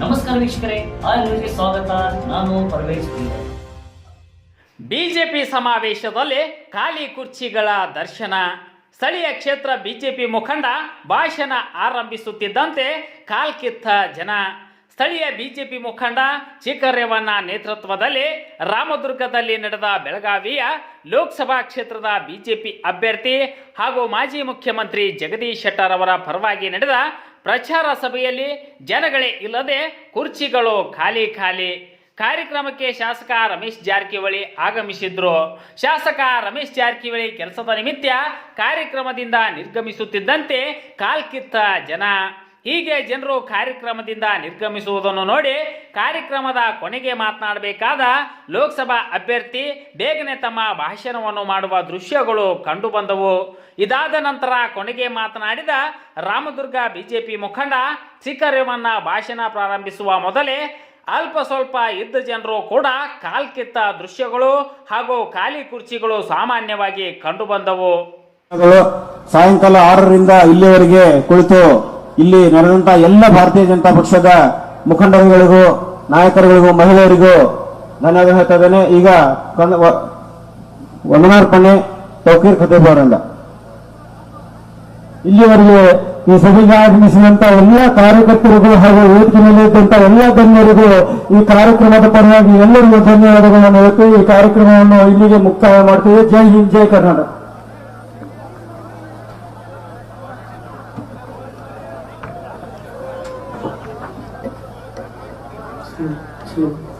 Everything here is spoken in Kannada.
ನಮಸ್ಕಾರ ವೀಕ್ಷಕರೇ ಆಯುರ್ವೇದಕ್ಕೆ ಸ್ವಾಗತ. ನಾನು ಪರವೇಶ್. ಬಿಜೆಪಿ ಸಮಾವೇಶದಲ್ಲಿ ಖಾಲಿ ಕುರ್ಚಿಗಳ ದರ್ಶನ. ಸ್ಥಳೀಯ ಕ್ಷೇತ್ರ ಬಿಜೆಪಿ ಮುಖಂಡ ಭಾಷಣ ಆರಂಭಿಸುತ್ತಿದ್ದಂತೆ ಕಾಲ್ಕಿತ್ತ ಜನ. ಸ್ಥಳೀಯ ಬಿಜೆಪಿ ಮುಖಂಡ ಚಿಕ್ಕರೇವಣ್ಣ ನೇತೃತ್ವದಲ್ಲಿ ರಾಮದುರ್ಗದಲ್ಲಿ ನಡೆದ ಬೆಳಗಾವಿಯ ಲೋಕಸಭಾ ಕ್ಷೇತ್ರದ ಬಿಜೆಪಿ ಅಭ್ಯರ್ಥಿ ಹಾಗೂ ಮಾಜಿ ಮುಖ್ಯಮಂತ್ರಿ ಜಗದೀಶ್ ಶೆಟ್ಟರ್ ಅವರ ಪರವಾಗಿ ನಡೆದ ಪ್ರಚಾರ ಸಭೆಯಲ್ಲಿ ಜನಗಳೇ ಇಲ್ಲದೆ ಕುರ್ಚಿಗಳು ಖಾಲಿ ಖಾಲಿ. ಕಾರ್ಯಕ್ರಮಕ್ಕೆ ಶಾಸಕ ರಮೇಶ್ ಜಾರಕಿಹೊಳಿ ಆಗಮಿಸಿದ್ರು. ಶಾಸಕ ರಮೇಶ್ ಜಾರಕಿಹೊಳಿ ಕೆಲಸದ ನಿಮಿತ್ತ ಕಾರ್ಯಕ್ರಮದಿಂದ ನಿರ್ಗಮಿಸುತ್ತಿದ್ದಂತೆ ಕಾಲ್ಕಿತ್ತ ಜನ. ಹೀಗೆ ಜನರು ಕಾರ್ಯಕ್ರಮದಿಂದ ನಿರ್ಗಮಿಸುವುದನ್ನು ನೋಡಿ ಕಾರ್ಯಕ್ರಮದ ಕೊನೆಗೆ ಮಾತನಾಡಬೇಕಾದ ಲೋಕಸಭಾ ಅಭ್ಯರ್ಥಿ ಬೇಗನೆ ತಮ್ಮ ಭಾಷಣವನ್ನು ಮಾಡುವ ದೃಶ್ಯಗಳು ಕಂಡುಬಂದವು. ಇದಾದ ನಂತರ ಕೊನೆಗೆ ಮಾತನಾಡಿದ ರಾಮದುರ್ಗ ಬಿಜೆಪಿ ಮುಖಂಡ ಸಿಕ್ಕರೇವಣ್ಣ ಭಾಷಣ ಪ್ರಾರಂಭಿಸುವ ಮೊದಲೇ ಅಲ್ಪ ಸ್ವಲ್ಪ ಇದ್ದ ಜನರು ಕೂಡ ಕಾಲ್ಕಿತ್ತ ದೃಶ್ಯಗಳು ಹಾಗೂ ಖಾಲಿ ಕುರ್ಚಿಗಳು ಸಾಮಾನ್ಯವಾಗಿ ಕಂಡುಬಂದವು. ಸಾಯಂಕಾಲ ಆರರಿಂದ ಇಲ್ಲಿಯವರೆಗೆ ಕುಳಿತು ಇಲ್ಲಿ ನಡೆದಂತಹ ಎಲ್ಲ ಭಾರತೀಯ ಜನತಾ ಪಕ್ಷದ ಮುಖಂಡರುಗಳಿಗೂ, ನಾಯಕರುಗಳಿಗೂ, ಮಹಿಳೆಯರಿಗೂ ಧನ್ಯವಾದ ಹೇಳ್ತಾ ಇದ್ದೇನೆ, ಈಗ ವಂದನಾರ್ಪಣೆ ತೌಕೀರ್ ಖತೀಬ್ ಅವರಿಂದ ಇಲ್ಲಿವರೆಗೆ ಈ ಸಭೆಗೆ ಆಗಮಿಸಿದಂತಹ ಎಲ್ಲ ಕಾರ್ಯಕರ್ತರಿಗೂ ಹಾಗೂ ವೇದಿಕೆ ಮೇಲೆ ಇದ್ದಂತ ಎಲ್ಲ ಗಣ್ಯರಿಗೂ ಈ ಕಾರ್ಯಕ್ರಮದ ಪರವಾಗಿ ಎಲ್ಲರಿಗೂ ಧನ್ಯವಾದಗಳನ್ನು ಹೇಳ್ತೀವಿ. ಈ ಕಾರ್ಯಕ್ರಮವನ್ನು ಇಲ್ಲಿಗೆ ಮುಕ್ತಾಯ ಮಾಡ್ತೀವಿ. ಜೈ ಹಿಂದ್, ಜೈ ಕರ್ನಾಟಕ. two, two.